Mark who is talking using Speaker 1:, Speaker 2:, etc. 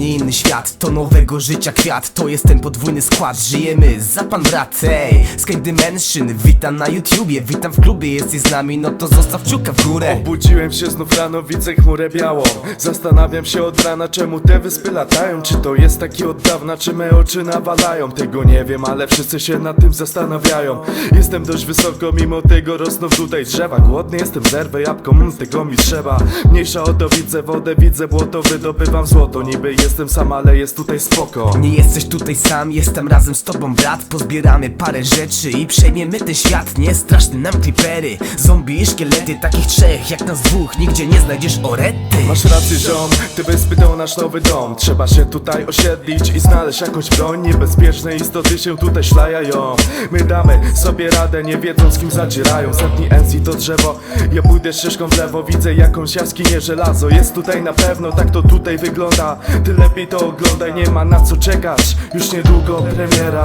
Speaker 1: zupełnie inny świat To nowego życia kwiat, to jest ten podwójny skład Żyjemy za pan brat, ej. Sky Dimension, witam na YouTubie Witam w klubie, jesteś z nami, no to zostaw kciuka w górę.
Speaker 2: Obudziłem się znów rano, widzę chmurę białą. Zastanawiam się od rana, czemu te wyspy latają. Czy to jest taki od dawna, czy me oczy nawalają? Tego nie wiem, ale wszyscy się nad tym zastanawiają. Jestem dość wysoko, mimo tego rosną tutaj drzewa. Głodny jestem, zerwę jabłko, mm, tego mi trzeba. Mniejsza o to, widzę wodę, widzę błoto Wydobywam złoto, niby jestem sam, ale jest tutaj spoko.
Speaker 1: Nie jesteś tutaj sam, jestem razem z tobą brat. Pozbieramy parę rzeczy i przejmiemy ten świat. Nie straszny nam creepery, zombie i szkielety. Takich trzech jak nas dwóch, nigdzie nie znajdziesz. Orety.
Speaker 2: Masz rację ziom, te wyspy to nasz nowy dom. Trzeba się tutaj osiedlić i znaleźć jakąś broń Niebezpieczne istoty się tutaj szlajają. My damy sobie radę, nie wiedząc kim zadzierają. Zamknij NC to drzewo, ja pójdę ścieżką w lewo Widzę jakąś jaskinię żelazo, jest tutaj na pewno Tak to tutaj wygląda, ty lepiej to oglądaj Nie ma na co czekać, już niedługo premiera